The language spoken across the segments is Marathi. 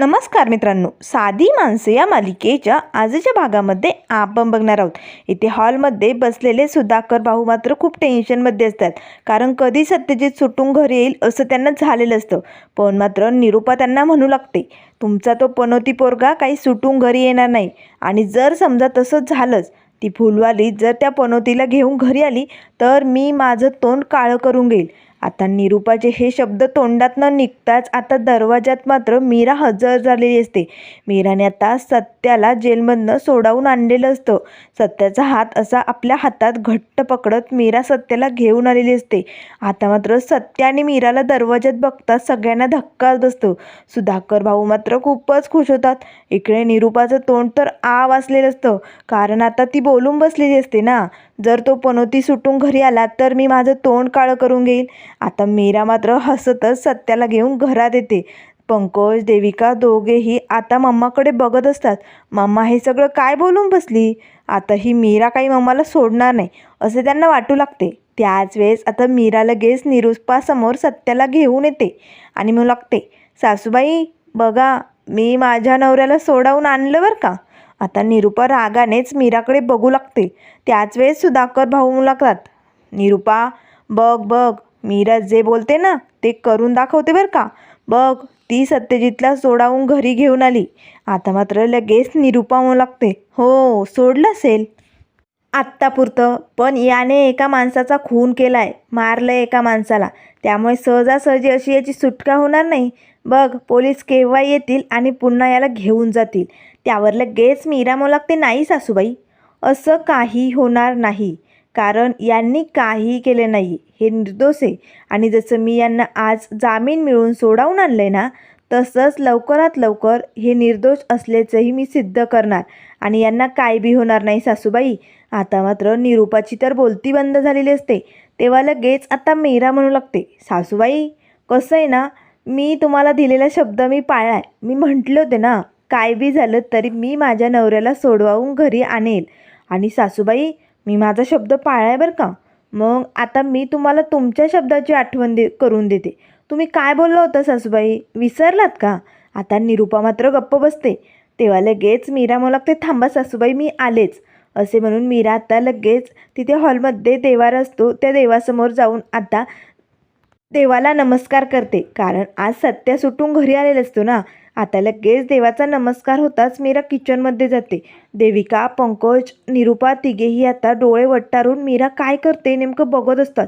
नमस्कार मित्रांनो. साधी माणसं या मालिकेच्या आजच्या भागामध्ये आपण बघणार आहोत. इथे हॉलमध्ये बसलेले सुधाकर भाऊ मात्र खूप टेन्शनमध्ये असतात. कारण कधी सत्यजित सुटून घरी येईल असं त्यांना झालेलं असतं. पण मात्र निरूपा त्यांना म्हणू लागते तुमचा तो पनोती पोरगा काही सुटून घरी येणार नाही. आणि जर समजा तसंच झालंच ती फुलवाली जर त्या पनोतीला घेऊन घरी आली तर मी माझं तोंड काळं करून घेईल. आता निरूपाचे हे शब्द तोंडातनं निघताच आता दरवाजात मात्र मीरा हजर झालेली असते. मीराने आता सत्याला जेलमधनं सोडावून आणलेलं असतं. सत्याचा हात असा आपल्या हातात घट्ट पकडत मीरा सत्याला घेऊन आलेली असते. आता मात्र सत्य आणि मीराला दरवाजात बघताच सगळ्यांना धक्काच बसतो. सुधाकर भाऊ मात्र खूपच खुश होतात. इकडे निरूपाचं तोंड तर आ वाचलेलं असतं. कारण आता ती बोलून बसलेली असते ना. जर तो पनोती सुटून घरी आला तर मी माझं तोंड काळं करून घेईल. आता मीरा मात्र हसतच सत्याला घेऊन घरात येते. पंकज देविका दोघेही आता मम्माकडे बघत असतात. मम्मा हे सगळं काय बोलून बसली? आता ही मीरा काही मम्माला सोडणार नाही असे त्यांना वाटू लागते. त्याच वेळेस आता मीरा लगेच निरुपासमोर सत्याला घेऊन येते आणि म्हणू लागते सासूबाई बघा मी माझ्या नवऱ्याला सोडावून आणलं बरं का? आता निरूपा रागानेच मीराकडे बघू लागते. त्याच वेळेस सुधाकर भाऊ म्हणू लागतात निरूपा बघ बघ मीरा जे बोलते ना ते करून दाखवते बरं का? बघ ती सत्यजितला सोडावून घरी घेऊन आली. आता मात्र लगेच निरूपा होऊ लागते हो सोडलं असेल. आत्तापुरतं पण याने एका माणसाचा खून केला आहे मारलं एका माणसाला. त्यामुळे सहजासहजी अशी याची सुटका होणार नाही. बघ पोलीस केव्हा येतील आणि पुन्हा याला घेऊन जातील. त्यावर लगेच मीरा म्हणू लागते नाही सासूबाई असं काही होणार नाही. कारण यांनी काहीही केले नाही. हे निर्दोष आहे. आणि जसं मी यांना आज जामीन मिळवून सोडावून आणलं आहे ना तसंच लवकरात लवकर हे निर्दोष असल्याचंही मी सिद्ध करणार. आणि यांना काय बी होणार नाही सासूबाई. आता मात्र निरूपाची तर बोलती बंद झालेली असते. तेव्हा लगेच आता मीरा म्हणू लागते सासूबाई कसं आहे ना मी तुम्हाला दिलेला शब्द मी पाळलाय. मी म्हटले होते ना काय बी झालं तरी मी माझ्या नवऱ्याला सोडवावून घरी आणेल. आणि सासूबाई मी माझा शब्द पाळलाय बरं का? मग आता मी तुम्हाला तुमच्या शब्दाची आठवण दे करून देते. तुम्ही काय बोलला होता सासूबाई? विसरलात का? आता निरूपा मात्र गप्प बसते. तेव्हा लगेच मीरा मला ते थांबा सासूबाई मी आलेच. असे म्हणून मीरा आता लगेच तिथे हॉलमध्ये देवार असतो. त्या देवासमोर जाऊन आता देवाला नमस्कार करते. कारण आज सत्या सुटून घरी आलेला असतो ना? आता लगेच देवाचा नमस्कार होताच मीरा किचनमध्ये जाते. देविका पंकज निरुपा तिघेही आता डोळे वट्टारून मीरा काय करते नेमकं बघत असतात.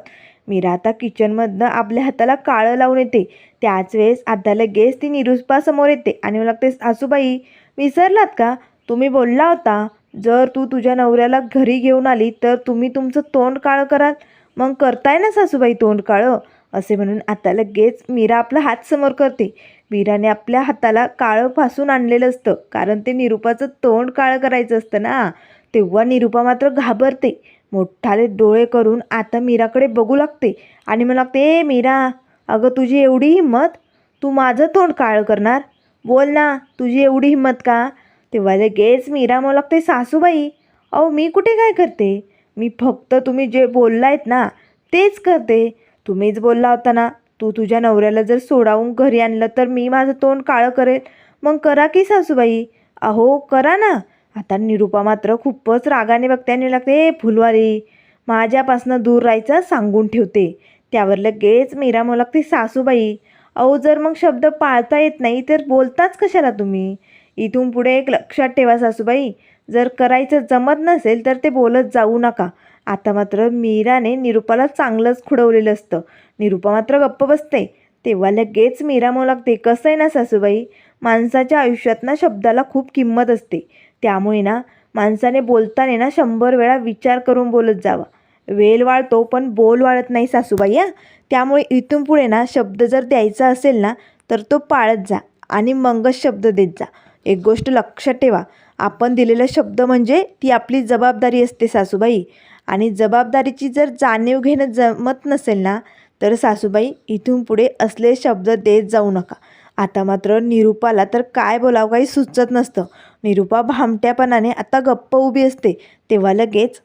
मीरा आता किचनमधनं आपल्या हाताला काळं लावून येते. त्याच वेळेस आता लगेच ती निरुपासमोर येते आणि मला लागते सासूबाई विसरलात का? तुम्ही बोलला होता. जर तू तुझ्या नवऱ्याला घरी घेऊन आली तर तुम्ही तुमचं तोंड काळं कराल. मग करताय ना सासूबाई तोंड काळं? असे म्हणून आता लगेच मीरा आपला हात समोर करते. मीराने आपल्या हाताला काळं फासून आणलेलं असतं. कारण ते निरूपाचं तोंड काळं करायचं असतं ना. तेव्हा निरूपा मात्र घाबरते. मोठाले डोळे करून आता मीराकडे बघू लागते. आणि मला लागते ए मीरा अगं तुझी एवढी हिंमत तू माझं तोंड काळं करणार? बोल ना तुझी एवढी हिंमत का? तेव्हा लगेच मीरा मला लागते सासूबाई अहो मी कुठे काय करते? मी फक्त तुम्ही जे बोललायत ना तेच करते. तुम्हीच बोलला होता ना तू तुझ्या नवऱ्याला जर सोडावून घरी आणलं तर मी माझं तोंड काळं करेल. मग करा की सासूबाई? अहो करा ना. आता निरूपा मात्र खूपच रागाने बघते आणि लागते. हे फुलवारी माझ्यापासनं दूर राहायचं सांगून ठेवते. त्यावर लगेच मीरा मला लागते सासूबाई अहो जर मग शब्द पाळता येत नाही तर बोलताच कशाला तुम्ही? इथून पुढे एक लक्षात ठेवा सासूबाई. जर करायचं जमत नसेल तर ते बोलत जाऊ नका. आता मात्र मीराने निरुपाला चांगलंच खुडवलेलं असतं. निरुपा मात्र गप्प बसते. तेव्हा लगेच मीरा म्हणू लागते कसं आहे ना सासूबाई? माणसाच्या आयुष्यात ना शब्दाला खूप किंमत असते. त्यामुळे ना माणसाने बोलताना ना शंभर वेळा विचार करून बोलत जावा. वेल वाळतो पण बोल वाळत नाही सासूबाई या त्यामुळे इथून पुढे ना शब्द जर द्यायचा असेल ना तर तो पाळत जा आणि मंगच शब्द देत जा. एक गोष्ट लक्षात ठेवा. आपण दिलेला शब्द म्हणजे ती आपली जबाबदारी असते सासूबाई. आणि जबाबदारीची जर जाणीव घेणं जमत नसेल ना तर सासूबाई इथून पुढे असले शब्द देत जाऊ नका. आता मात्र निरूपाला तर काय बोलावं काही सुचत नसतं. निरूपा भामट्यापणाने आता गप्प उभी असते. तेव्हा लगेच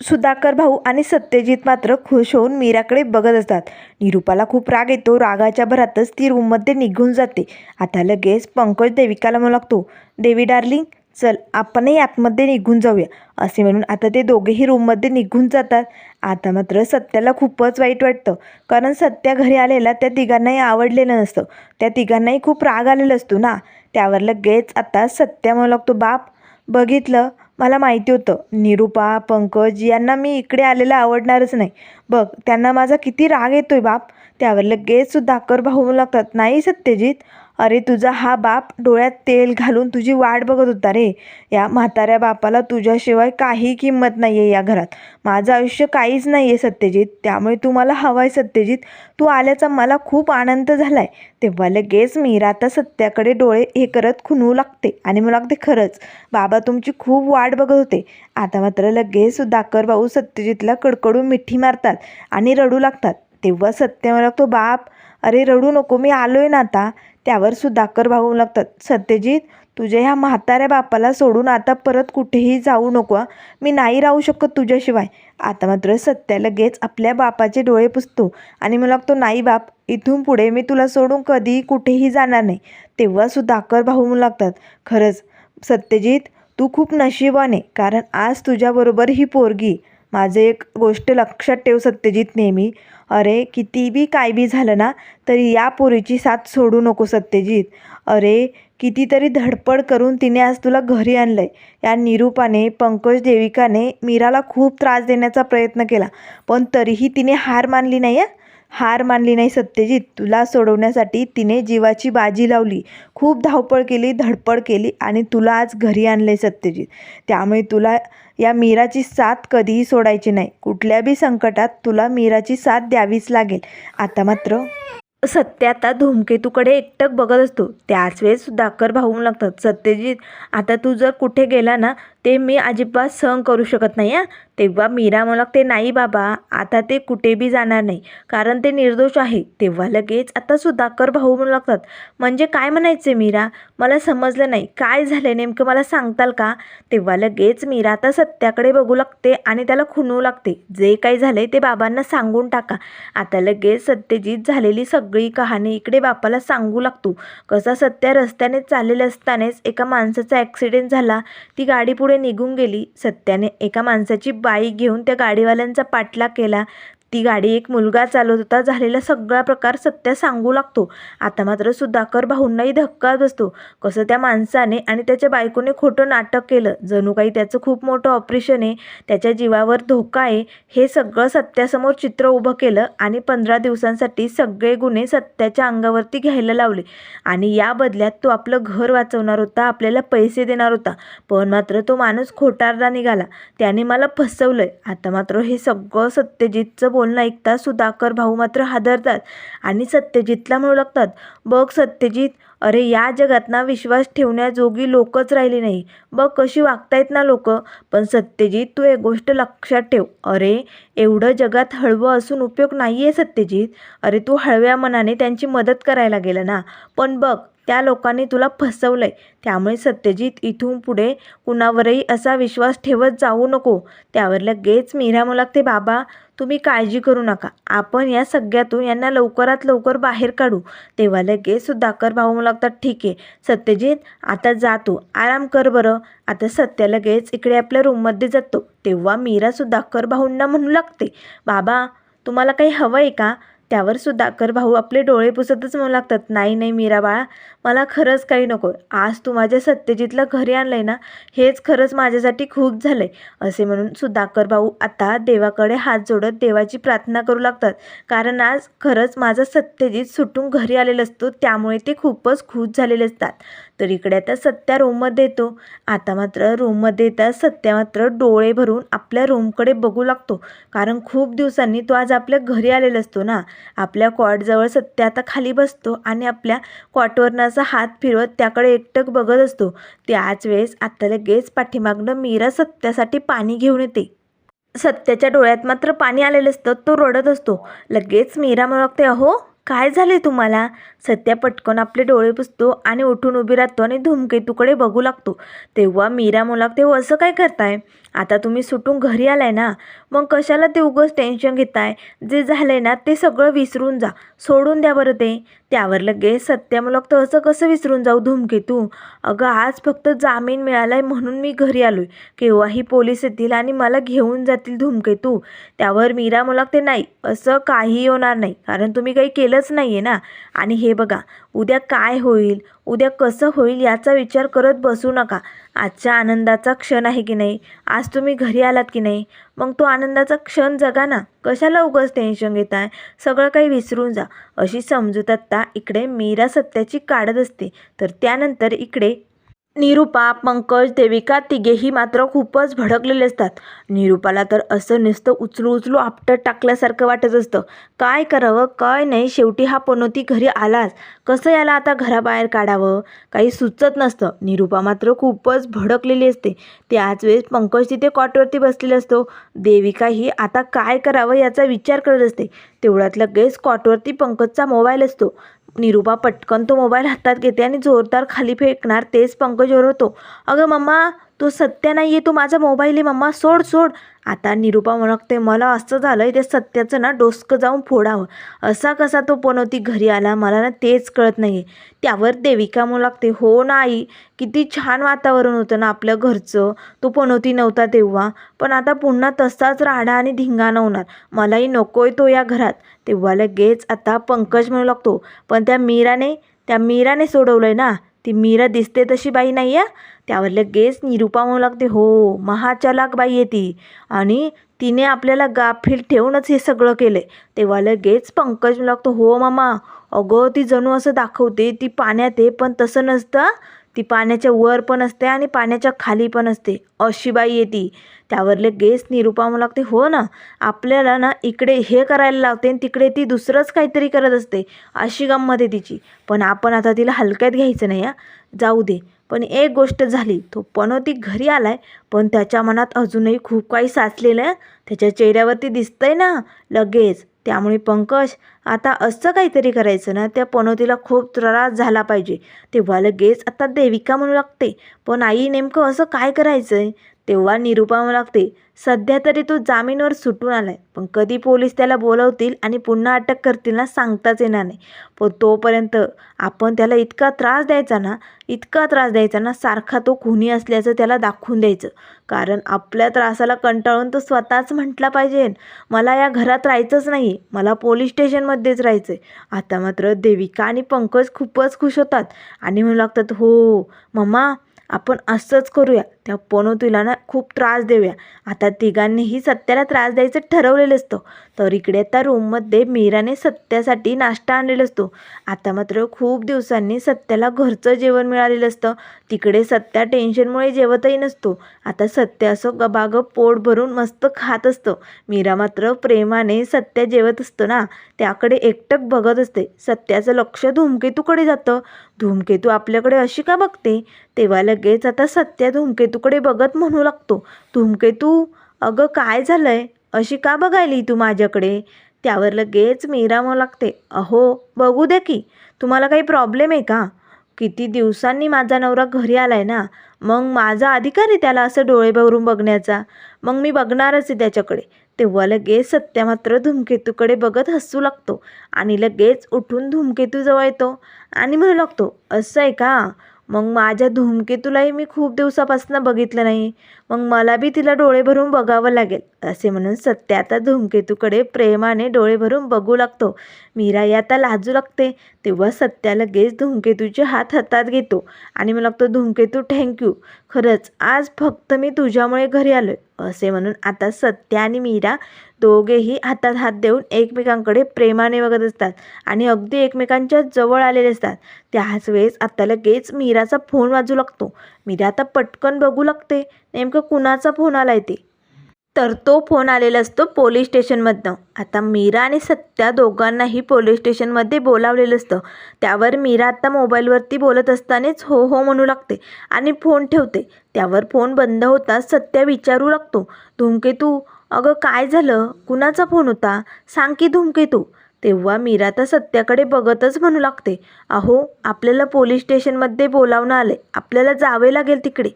सुधाकर भाऊ आणि सत्यजित मात्र खुश होऊन मीराकडे बघत असतात. निरूपाला खूप राग येतो. रागाच्या भरातच ती रूममध्ये निघून जाते. आता लगेच पंकज देविकाला म्हणू लागतो देवी डार्लिंग चल आपणही आतमध्ये निघून जाऊया. असे म्हणून आता ते दोघेही रूममध्ये निघून जातात. आता मात्र सत्याला खूपच वाईट वाटतं. कारण सत्या घरी आलेला त्या तिघांनाही आवडलेलं नसतं. त्या तिघांनाही खूप राग आलेला असतो ना. त्यावर लगेच आता सत्या म्हणू लागतो बाप बघितलं? मला माहिती होतं. निरूपा पंकज यांना मी इकडे आलेलं आवडणारच नाही. बघ त्यांना माझा किती राग येतोय बाप. त्यावर लगेच आकर भाऊ लागतात नाही सत्यजित अरे तुझा हा बाप डोळ्यात तेल घालून तुझी वाट बघत होता रे. या म्हाताऱ्या बापाला तुझ्याशिवाय काही किंमत नाही आहे या घरात. माझं आयुष्य काहीच नाही आहे सत्यजित. त्यामुळे तू मला हवाय आहे सत्यजित. तू आल्याचा मला खूप आनंद झाला आहे तेव्हा लगेच मीरा आता सत्याकडे डोळे हे करत खुनवू लागते. आणि मला लागते खरंच बाबा तुमची खूप वाट बघत होते. आता मात्र लगेच सुधाकर भाऊ सत्यजितला कडकडून मिठी मारतात आणि रडू लागतात. तेव्हा सत्य मला लागतो बाप अरे रडू नको मी आलोय ना आता. त्यावर सुद्धा भाऊ म्हणू लागतात. सत्यजित तुझ्या ह्या म्हाताऱ्या बापाला सोडून आता परत कुठेही जाऊ नको मी नाही राहू शकत तुझ्याशिवाय. आता मात्र सत्या लगेच आपल्या बापाचे डोळे पुसतो आणि मला लागतो नाही बाप इथून पुढे मी तुला सोडून कधीही कुठेही जाणार नाही. तेव्हा सुधाकर भाऊ म्हणू लागतात. खरंच सत्यजित तू खूप नशिबाने कारण आज तुझ्याबरोबर ही पोरगी माझं एक गोष्ट लक्षात ठेव सत्यजित नेहमी. अरे किती बी काय बी झालं ना तरी या पोरीची साथ सोडू नको सत्यजित. अरे कितीतरी धडपड करून तिने आज तुला घरी आणलं आहे या निरूपाने पंकज देविकाने मीराला खूप त्रास देण्याचा प्रयत्न केला पण तरीही तिने हार मानली नाही आहे हार मानली नाही सत्यजित. तुला सोडवण्यासाठी तिने जीवाची बाजी लावली. खूप धावपळ केली धडपड केली आणि तुला आज घरी आणले सत्यजित. त्यामुळे तुला या मीराची साथ कधीही सोडायची नाही. कुठल्या बी संकटात तुला मीराची साथ द्यावीच लागेल. आता मात्र सत्य आता धूमकेतूकडे एकटक बघत असतो. त्याच वेळेस सुधाकर भाऊ लागतात सत्यजित आता तू जर कुठे गेला ना ते मी अजिबात सहन करू शकत नाही हां. तेव्हा मीरा मला ते नाही बाबा आता ते कुठे बी जाणार नाही कारण ते निर्दोष आहे. तेव्हा लगेच आता सुधाकर भाऊ म्हणू लागतात म्हणजे काय म्हणायचे मीरा? मला समजलं नाही. काय झालं नेमकं मला सांगताल का? तेव्हा लगेच मीरा आता सत्याकडे बघू लागते आणि त्याला खुनवू लागते. जे काही झाले ते बाबांना सांगून टाका. आता लगेच सत्यजित झालेली सग सगळी कहाणी इकडे बापाला सांगू लागतो. कसा सत्या रस्त्याने चाललेले असतानाच एका माणसाचा ॲक्सिडेंट झाला. ती गाडी पुढे निघून गेली. सत्याने एका माणसाची बाईक घेऊन त्या गाडीवाल्यांचा पाठलाग केला. ती गाडी एक मुलगा चालवत होता. झालेला सगळा प्रकार सत्या सांगू लागतो. आता मात्र सुधाकर भाऊंनाही धक्का बसतो. कसं त्या माणसाने आणि त्याच्या बायकोने खोटं नाटक केलं. जणू काही त्याचं खूप मोठं ऑपरेशन आहे त्याच्या जीवावर धोका आहे हे सगळं सत्यासमोर चित्र उभं केलं आणि पंधरा दिवसांसाठी सगळे गुन्हे सत्याच्या अंगावरती घ्यायला लावले. आणि या बदल्यात तो आपलं घर वाचवणार होता आपल्याला पैसे देणार होता. पण मात्र तो माणूस खोटारदा निघाला. त्याने मला फसवलंय. आता मात्र हे सगळं सत्यजितचं बोलणं ऐकता सुधाकर भाऊ मात्र हादरतात आणि सत्यजितला म्हणू लागतात बघ सत्यजित अरे या जगात ना विश्वास ठेवण्याजोगी लोकच राहिली नाही. बघ कशी वागतायत ना लोक. पण सत्यजित तू एक गोष्ट लक्षात ठेव. अरे एवढं जगात हळवं असून उपयोग नाही आहे सत्यजित. अरे तू हळव्या मनाने त्यांची मदत करायला गेला ना. पण बघ त्या लोकांनी तुला फसवलं आहे त्यामुळे सत्यजित इथून पुढे कुणावरही असा विश्वास ठेवत जाऊ नको. त्यावर लगेच मीरा म्हणू लागते बाबा तुम्ही काळजी करू नका. आपण या सगळ्यातून यांना लवकरात लवकर बाहेर काढू. तेव्हा लगेच सुधाकर भाऊ म्हणू लागतात ठीक आहे. सत्यजित आता जा तू. आराम कर बरं. आता सत्य लगेच इकडे आपल्या रूममध्ये जातो. तेव्हा मीरा सुधाकर भाऊंना म्हणू लागते बाबा तुम्हाला काही हवं आहे का? त्यावर सुधाकर भाऊ आपले डोळे पुसतच म्हणू लागतात. नाही नाही मीरा बाळा मला खरंच काही नको. आज तू माझ्या सत्यजितला घरी आणलं आहे ना हेच खरंच माझ्यासाठी खूप झालं आहे असे म्हणून सुधाकर भाऊ आता देवाकडे हात जोडत देवाची प्रार्थना करू लागतात. कारण आज खरंच माझा सत्यजित सुटून घरी आलेला असतो त्यामुळे ते खूपच खुश झालेले असतात. तर इकडे आता सत्या रूममध्ये येतो. आता मात्र रूममध्ये येता सत्या मात्र डोळे भरून आपल्या रूमकडे बघू लागतो. कारण खूप दिवसांनी तो आज आपल्या घरी आलेला असतो ना. आपल्या कॉटजवळ सत्या आता खाली बसतो आणि आपल्या कॉटवरनं असा हात फिरवत त्याकडे एकटक बघत असतो. त्याच वेळेस आता लगेच पाठीमागनं मीरा सत्यासाठी पाणी घेऊन येते. सत्याच्या डोळ्यात मात्र पाणी आलेलं असतं. तो रडत असतो. लगेच मीरा म्हणते अहो काय झाले तुम्हाला? सत्या पटकन आपले डोळे पुसतो आणि उठून उभी राहतो आणि धूमकेतूकडे बघू लागतो. तेव्हा मीरा मुलाक तेव्हा असं काय करताय? आता तुम्ही सुटून घरी आलाय ना मग कशाला ते उगंच टेन्शन घेताय? जे झालंय ना ते सगळं विसरून जा. सोडून द्या बरं ते. त्यावर लगेच सत्यामुलक तर असं कसं विसरून जाऊ धूमकेतू अगं आज फक्त जामीन मिळालाय म्हणून मी घरी आलोय. केव्हाही पोलीस येतील आणि मला घेऊन जातील धूमकेतू त्यावर मीरा मुलाक ते नाही. असं काही होणार नाही. कारण तुम्ही काही केलंच नाही आहे ना. आणि हे बघा उद्या काय होईल? उद्या कसं होईल याचा विचार करत बसू नका. आजच्या आनंदाचा क्षण आहे की नाही? आज तुम्ही घरी आलात की नाही? मग तो आनंदाचा क्षण जगा ना. कशाला उगाच टेन्शन घेताय? सगळं काही विसरून जा. अशी समजूत आत्ता इकडे मीरा सत्याची काढत असते. तर त्यानंतर इकडे निरूपा पंकज देविका तिघेही मात्र खूपच भडकलेले असतात. निरूपाला तर असं नुसतं उचलू उचलू आपटत टाकल्यासारखं वाटत असतं. काय करावं काय नाही शेवटी हा पनोती घरी आलाच. कसं याला आता घराबाहेर काढावं? काही सुचत नसतं. निरूपा मात्र खूपच भडकलेली असते. त्याच वेळेस पंकज तिथे कॉटवरती बसलेला असतो. देविका ही आता काय करावं याचा विचार करत असते. तेवढ्यात लगेच कॉटवरती पंकजचा मोबाईल असतो. निरूपा पटकन तो मोबाईल हातात घेते आणि जोरदार खाली फेकणार तेच पंकज ओरडतो. अगं मम्मा तो सत्य नाही आहे तो माझा मोबाईल आहे मम्मा. सोड सोड. आता निरूपा म्हणते मला असं झालं आहे ते सत्याचं ना डोसकं जाऊन फोडावं. असा कसा तो पनोती घरी आला मला ना तेच कळत नाही आहे त्यावर देविका म्हणू लागते हो ना आई किती छान वातावरण होतं ना आपल्या घरचं. तो पनोती नव्हता तेव्हा. पण आता पुन्हा तसाच राडा आणि धिंगाणा होणार. मलाही नकोय तो या घरात. तेव्हा लगेच आता पंकज म्हणू लागतो पण त्या मीराने त्या मीराने सोडवलं आहे ना. ती मीरा दिसते तशी बाई नाही आहे त्यावर लगेच निरूपा म्हणू लागते हो महाचलाक बाई आहे ती. आणि तिने आपल्याला गाफील ठेवूनच हे सगळं केलं तेव्हा लगेच पंकज म्हणू लागतो हो मामा अगं ती जणू असं दाखवते ती पाण्यात आहे पण तसं नसतं. ती पाण्याच्या वर पण असते आणि पाण्याच्या खाली पण असते. अशी बाई आहे ती. त्यावर लगेच निरूपा म्हणू लागते. हो ना? आपल्याला ना इकडे हे करायला लावते आणि तिकडे ती दुसरंच काहीतरी करत असते. अशी गंमत आहे तिची. पण आपण आता तिला हलक्यात घ्यायचं नाही हा. जाऊ दे. पण एक गोष्ट झाली. तो पनोती घरी आलाय पण त्याच्या मनात अजूनही खूप काही साचलेलं आहे. त्याच्या चेहऱ्यावरती दिसतंय ना? लगेच. त्यामुळे पंकज आता असं काहीतरी करायचं ना? त्या पनोतीला खूप त्रास झाला पाहिजे. तेव्हा लगेच आता देविका म्हणू लागते. पण आई नेमकं असं काय करायचं आहे तेव्हा निरुपा लागते सध्या तरी तो जामीनवर सुटून आलाय. पण कधी पोलीस त्याला बोलवतील आणि पुन्हा अटक करतील ना सांगताच येणार नाही. पण तोपर्यंत आपण त्याला इतका त्रास द्यायचा ना इतका त्रास द्यायचा ना सारखा तो खुनी असल्याचं त्याला दाखवून द्यायचं. कारण आपल्या त्रासाला कंटाळून तो स्वतःच म्हटला पाहिजे. मला या घरात राहायचंच नाही मला पोलीस स्टेशनमध्येच राहायचं आहे आता मात्र देविका आणि पंकज खूपच खुश होतात आणि म्हणू लागतात हो मम्मा आपण असंच करूया. त्या पनोतीला ना खूप त्रास देऊया. आता तिघांनीही सत्याला त्रास द्यायचं ठरवलेलं असतं. तर इकडे आता रूममध्ये मीराने सत्यासाठी नाश्ता आणलेला असतो. आता मात्र खूप दिवसांनी सत्याला घरचं जेवण मिळालेलं असतं. तिकडे सत्या टेन्शनमुळे जेवतही नसतो. आता सत्य असं गबागब पोट भरून मस्त खात असतं. मीरा मात्र प्रेमाने सत्या जेवत असतो ना त्याकडे एकटक बघत असते. सत्याचं लक्ष धूमकेतूकडे जातं. धूमकेतू आपल्याकडे अशी का बघते? तेव्हा लगेच आता सत्या धूमकेतू धूमकेतूकडे बघत म्हणू लागतो. धूमकेतू अगं काय झालंय? अशी का बघायली तू माझ्याकडे? त्यावर लगेच मीरा म्हणू लागते. अहो बघू द्या की. तुम्हाला काही प्रॉब्लेम आहे का? किती दिवसांनी माझा नवरा घरी आलाय ना? मग माझा अधिकार आहे त्याला असं डोळे भरून बघण्याचा. मग मी बघणारच आहे त्याच्याकडे. तेव्हा लगेच सत्या मात्र धूमकेतूकडे बघत हसू लागतो आणि लगेच उठून धूमकेतूजवळ येतो आणि म्हणू लागतो असं आहे का? मग माझ्या धूमकेतूलाही मी खूप दिवसापासून बघितलं नाही. मग मला बी तिला डोळे भरून बघावं लागेल असे म्हणून सत्या आता धूमकेतूकडे प्रेमाने डोळे भरून बघू लागतो. मीराई आता लाजू लागते. तेव्हा सत्या लगेच धूमकेतूचे हात हातात घेतो आणि मला लागतो धूमकेतू थँक्यू खरंच आज फक्त मी तुझ्यामुळे घरी आलो आहे असे म्हणून आता सत्या आणि मीरा दोघेही हातात हात देऊन एकमेकांकडे प्रेमाने बघत असतात आणि अगदी एकमेकांच्या जवळ आलेले असतात. त्याच वेळेस आता लगेच मीराचा फोन वाजू लागतो. मी आता पटकन बघू लागते. नेमकं कुणाचा फोन आलाय ते? तर तो फोन आलेला असतो पोलीस स्टेशनमधनं. आता मीरा आणि सत्या दोघांनाही पोलीस स्टेशनमध्ये बोलावलेलं असतं. त्यावर मीरा आता मोबाईलवरती बोलत असतानाच हो हो म्हणू लागते आणि फोन ठेवते. त्यावर फोन बंद होताच सत्या विचारू लागतो. धूमकेतू अगं काय झालं? कुणाचा फोन होता? सांग की धूमकेतू. तेव्हा मीरा तर सत्याकडे बघतच म्हणू लागते. अहो आपल्याला पोलीस स्टेशनमध्ये बोलावणं आले आपल्याला जावे लागेल तिकडे.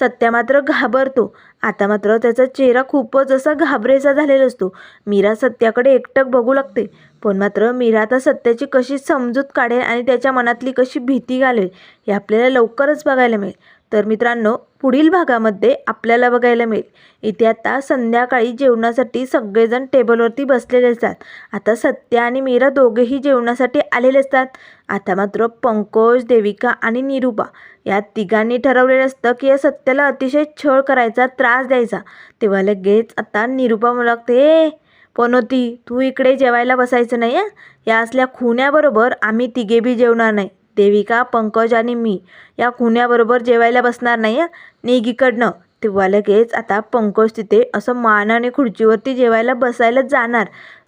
सत्या मात्र घाबरतो. आता मात्र त्याचा चेहरा खूपच असा घाबरेचा झालेला असतो. मीरा सत्याकडे एकटक बघू लागते. पण मात्र मीरा आता सत्याची कशी समजूत काढेल आणि त्याच्या मनातली कशी भीती घालेल हे आपल्याला लवकरच बघायला मिळेल. तर मित्रांनो पुढील भागामध्ये आपल्याला बघायला मिळेल. इथे आता संध्याकाळी जेवणासाठी सगळेजण टेबलवरती बसलेले असतात. आता सत्या आणि मीरा दोघेही जेवणासाठी आलेले असतात. आता मात्र पंकज देविका आणि निरुपा या तिघांनी ठरवलेलं असतं की या सत्याला अतिशय छळ करायचा त्रास द्यायचा. तेव्हा लगेच आता निरुपा मला लागते "ए, पनोती तू इकडे जेवायला बसायचं नाही या असल्या खुण्याबरोबर आम्ही तिघे बी जेवणार नाही. देविका पंकज आणि मी या खुन्याबरोबर जेवायला बसणार नाही निगीकडनं. तेव्हा लगेच आता पंकज तिथे असं मानाने खुर्चीवरती जेवायला बसायला जाणार.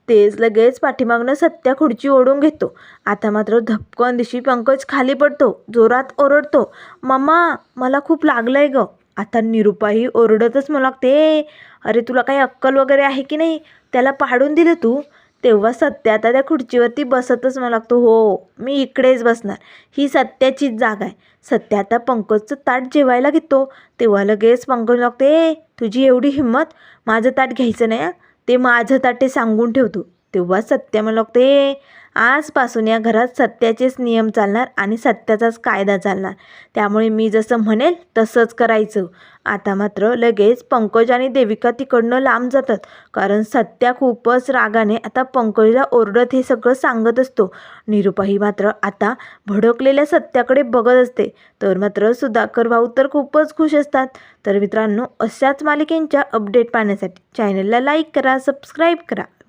तेच लगेच पाठीमागनं सत्या खुर्ची ओढून घेतो. आता मात्र धपकन दिशी पंकज खाली पडतो जोरात ओरडतो. मम्मा मला खूप लागलंय ग. आता निरुपाही ओरडतच मला लागते अरे तुला काही अक्कल वगैरे आहे की नाही? त्याला पाडून दिलं तू. तेव्हा सत्या आता त्या खुर्चीवरती बसतच मला लागतो हो मी इकडेच बसणार. ही सत्याचीच जागा आहे. सत्या आता पंकजचं ताट जेवायला घेतो. तेव्हा लगेच पंकज लागते "ए, तुझी एवढी हिंमत? माझं ताट घ्यायचं नाही ते माझं ताट ते सांगून ठेवतो. तेव्हा सत्य मला लागते आजपासून या घरात सत्याचेच नियम चालणार आणि सत्याचाच कायदा चालणार. त्यामुळे मी जसं म्हणेल तसंच करायचं. आता मात्र लगेच पंकज आणि देविका तिकडनं लांब जातात. कारण सत्या खूपच रागाने आता पंकजला ओरडत हे सगळं सांगत असतो. निरुपाही मात्र आता भडकलेल्या सत्याकडे बघत असते. तर मात्र सुधाकर भाऊ तर खूपच खुश असतात. तर मित्रांनो अशाच मालिकेंच्या अपडेट पाहण्यासाठी चॅनलला लाईक करा सबस्क्राईब करा.